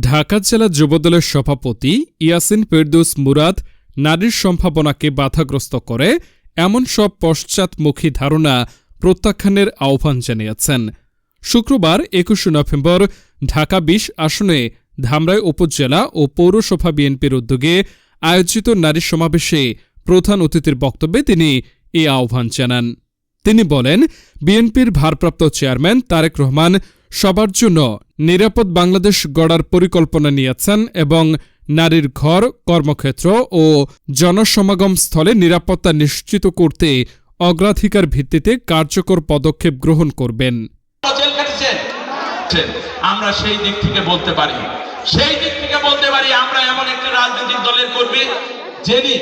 ঢাকা জেলা যুবদলের সভাপতি ইয়াসিন ফেরদৌস মুরাদ নারীর সম্ভাবনাকে বাধাগ্রস্ত করে এমন সব পশ্চাৎমুখী ধারণা প্রত্যাখ্যানের আহ্বান জানিয়েছেন। শুক্রবার একুশে নভেম্বর ঢাকা বিশ আসনে ধামরাই উপজেলা ও পৌরসভা বিএনপির উদ্যোগে আয়োজিত নারী সমাবেশে প্রধান অতিথির বক্তব্যে তিনি এ আহ্বান জানান। তিনি বলেন, বিএনপির ভারপ্রাপ্ত চেয়ারম্যান তারেক রহমান সবার জন্য নিরাপদ বাংলাদেশ গড়ার পরিকল্পনা নিয়েছেন এবং নারীর ঘর, কর্মক্ষেত্র ও জনসমাগম স্থলে নিরাপত্তা নিশ্চিত করতে অগ্রাধিকার ভিত্তিতে কার্যকর পদক্ষেপ গ্রহণ করবেন। আমরা সেই দিক থেকে বলতে পারি। সেই দিক থেকে বলতে পারি, আমরা এমন একটি রাজনৈতিক দলের কর্মী যিনি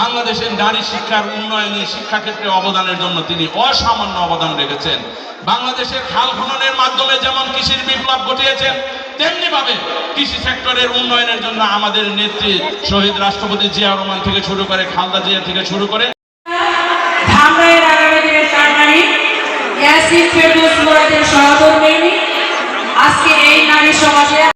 বাংলাদেশের নারী শিক্ষার উন্নয়নে শিক্ষাক্ষেত্রে অবদানের জন্য তিনি অসামান্য অবদান রেখেছেন। বাংলাদেশের খাল খননের মাধ্যমে যেমন কৃষির বিপ্লব ঘটিয়েছেন তেমনি ভাবে কৃষি সেক্টরের উন্নয়নের জন্য আমাদের নেত্রী শহীদ রাষ্ট্রপতি জিয়া রহমান থেকে শুরু করে খালদা জিয়া থেকে শুরু করে আজকে এই নারী সমাজে